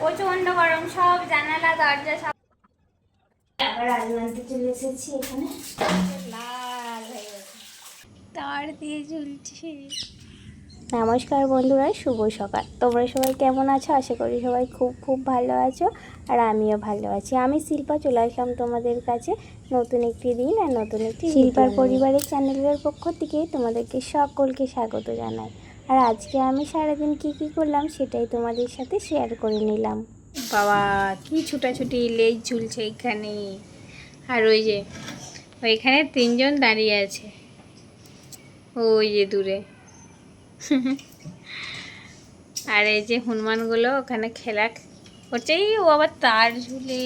প্রচণ্ড গরম সব জানালা দরজা সব আবার আলু আনতে চলে এসেছি এখানে। লাল হয়ে গেছে। তার দিয়ে ঝুলছে নমস্কার বন্ধুরা শুভ সকাল। তোমরা সবাই কেমন আছো? আশা করি সবাই খুব খুব ভালো আছো আর আমিও ভালো আছি। আমি শিল্পা চলে আসলাম তোমাদের কাছে নতুন একটি দিন আর নতুন একটি শিল্পার পরিবারের চ্যানেলের পক্ষ থেকে তোমাদেরকে সকলকে স্বাগত জানাই। আর আজকে আমি সারাদিন কি কি করলাম সেটাই তোমাদের সাথে শেয়ার করে নিলাম। বাবা, কি ছুটাছুটি, লেজ ঝুলছে এখানে। আর ওই যে, ওইখানে তিনজন দাঁড়িয়ে আছে। ওই যে দূরে। আর এই যে হনুমানগুলো ওখানে খেলা করছে। ও আবার তার ঝুলে।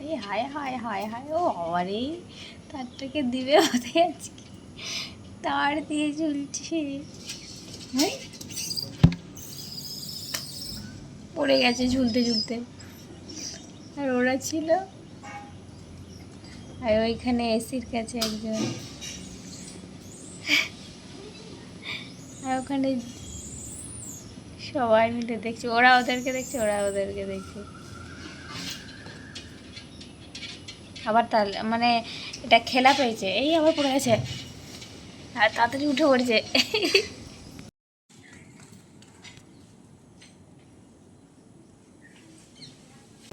এই হায় হায় হায় হায়, ও আরে তারটাকে দিবে ওদের আজকে। তার দিয়ে ঝুলছে। পড়ে গেছে ঝুলতে ঝুলতে। আর ওরা ছিল। আর ওইখানে এসির কাছে একজন। আর ওখানে সবাই মিলে দেখছে। ওরা ওদেরকে দেখছে, ওরা ওদেরকে দেখছে। আবার তার মানে এটা খেলা পেয়েছে। এই আবার পড়ে গেছে। আর তাড়াতাড়ি উঠে পড়েছে।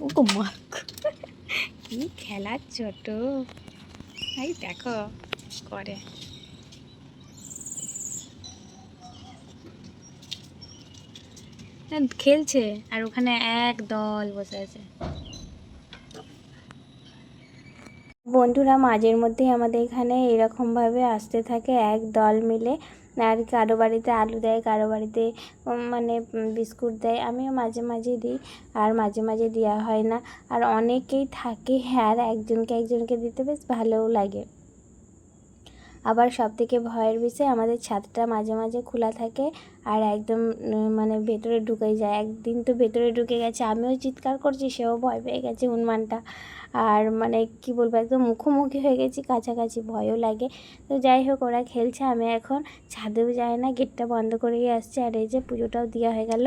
ও মা, কি খেলার ছোট। এই দেখো, করে। খেলছে, আর ওখানে এক দল বসে আছে। বন্ধুরা মাঝের মধ্যেই আমাদের এখানে এরকমভাবে আসতে থাকে এক দল মিলে। আর কারও বাড়িতে আলু দেয়, কারও বাড়িতে মানে বিস্কুট দেয়। আমিও মাঝে মাঝে দিই, আর মাঝে মাঝে দেওয়া হয় না। আর অনেকেই থাকে আর একজনকে একজনকে দিতে বেশ ভালোও লাগে। আবার সব থেকে ভয়ের বিষয়, আমাদের ছাদটা মাঝে মাঝে খোলা থাকে আর একদম মানে ভেতরে ঢুকে যায়। একদিন তো ভেতরে ঢুকে গেছে, আমিও চিৎকার করছি, সেও ভয় পেয়ে গেছে হনুমানটা আর মানে কি বলব, একদম মুখোমুখি হয়ে গেছি, কাছাকাছি ভয়ও লাগে। তো যাই হোক, ওরা খেলছে, আমি এখন ছাদেও যাই না, গেটটা বন্ধ করেই আসছে। আর এই যে পুজোটাও দেওয়া হয়ে গেল।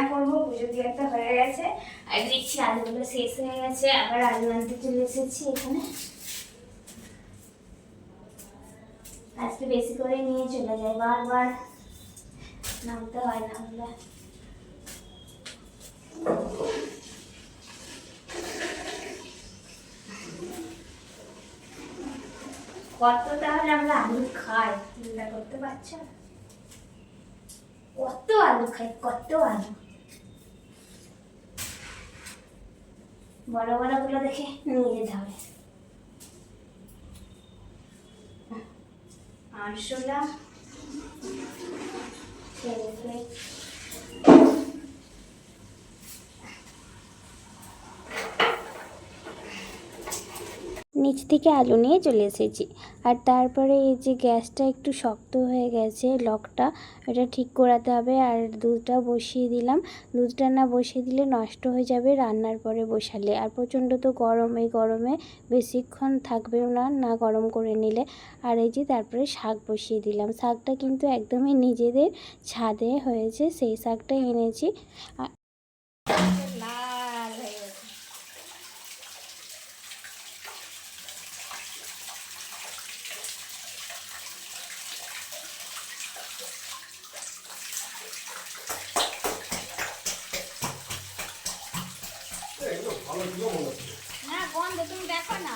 রান্না করব, পুজো দিয়ে একটা হয়ে গেছে। আর দেখছি আলুগুলো শেষ হয়ে গেছে, আবার আলু আনতে চলে এসেছি এখানে। আজকে বেশি করে নিয়ে চলে যাই, বারবার। নামতে হয় না হলে কত তাহলে আমরা আলু খাই চিন্তা করতে পারছ? কত আলু খাই, কত আলু? বড় বড়গুলো দেখে নিয়ে যেতে হবে। আরশোলা নিচ থেকে আলু নিয়ে চলে এসেছি। আর তারপরে এই যে গ্যাসটা একটু শক্ত হয়ে গেছে, লকটা, এটা ঠিক করাতে হবে। আর দুধটা বসিয়ে দিলাম। দুধটা না বসিয়ে দিলে নষ্ট হয়ে যাবে রান্নার পরে বসালে। আর প্রচণ্ড তো গরম, এই গরমে বেশিক্ষণ থাকবেও না না গরম করে নিলে। আর এই যে তারপরে শাক বসিয়ে দিলাম। শাকটা কিন্তু একদমই নিজেদের ছাদে হয়েছে, সেই শাকটা এনেছি আর- লাল হয়ে গেছে না গন্ধ তুমি দেখো না।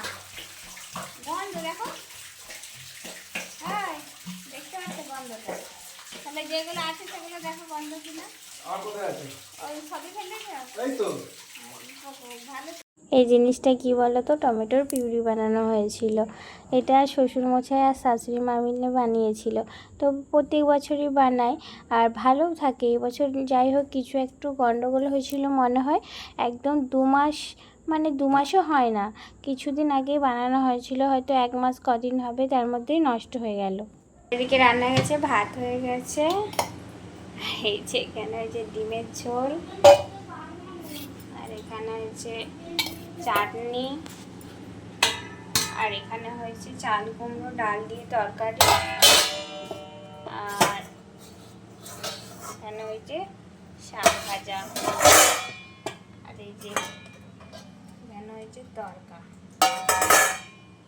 গন্ধ দেখো। হ্যাঁ দেখতে পাচ্ছ গন্ধটা? তাহলে যেগুলো আছে সেগুলো দেখো গন্ধ কিনা। আর কোথায় আছে? ওই সবই ফেলেছ এই তো। ভালো এই জিনিসটা কি বলো তো টমেটোর পিউরি বানানো হয়েছিল। এটা শ্বশুরমশাই আর শাশুড়ি মা মিলে বানিয়েছিল। তো প্রত্যেক বছরই বানায় আর ভালোও থাকে। এবছর যাই হোক, কিছু একটু গন্ডগোল হয়েছিল মনে হয়। একদম দু মাস মানে দু মাসও হয় না। কিছুদিন আগেই বানানো হয়েছিল। হয়তো এক মাস, কদিন হবে, তার মধ্যেই নষ্ট হয়ে গেল। এদিকে রান্না গেছে ভাত হয়ে গেছে। এই যে এখানে হয়েছে ডিমের ঝোল। আর এখানে হয়েছে চাটনি। আর এখানে হয়েছে চাল কুমড়ো, ডাল দিয়ে তরকারি। আর এখানে হয়েছে শাক ভাজা। আর এই যে এখানে হয়েছে তরকা।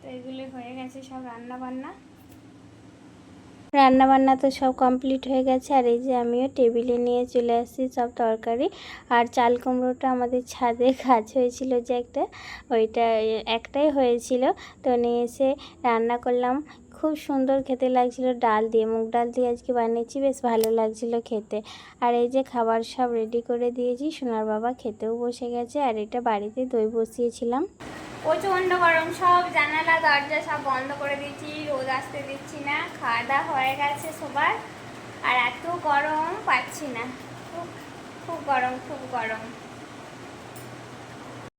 তো এগুলি হয়ে গেছে সব রান্না বান্না রান্না বান্না তো সব কমপ্লিট হয়ে গেছে, আর এই যে আমিও টেবিলে নিয়ে চলে আসছি সব তরকারি। আর চাল কুমড়োটা আমাদের ছাদে গাছ হয়েছিল যে একটা, ওইটা একটাই হয়েছিল। তো নিয়ে এসে রান্না করলাম খুব সুন্দর খেতে লাগছিল, ডাল দিয়ে, মুগ ডাল দিয়ে আজকে বানিয়েছি, বেশ ভালো লাগছিল খেতে। আর এই যে খাবার সব রেডি করে দিয়েছি, সোনার বাবা খেতেও বসে গেছে, আর এটা বাড়িতে দই বসিয়েছিলাম। প্রচণ্ড গরম, সব জানালা, দরজা সব বন্ধ করে দিচ্ছি রোদ আসতে দিচ্ছি না খাওয়া দাওয়া হয়ে গেছে সবার। আর এত গরম পাচ্ছি না, খুব খুব গরম খুব গরম।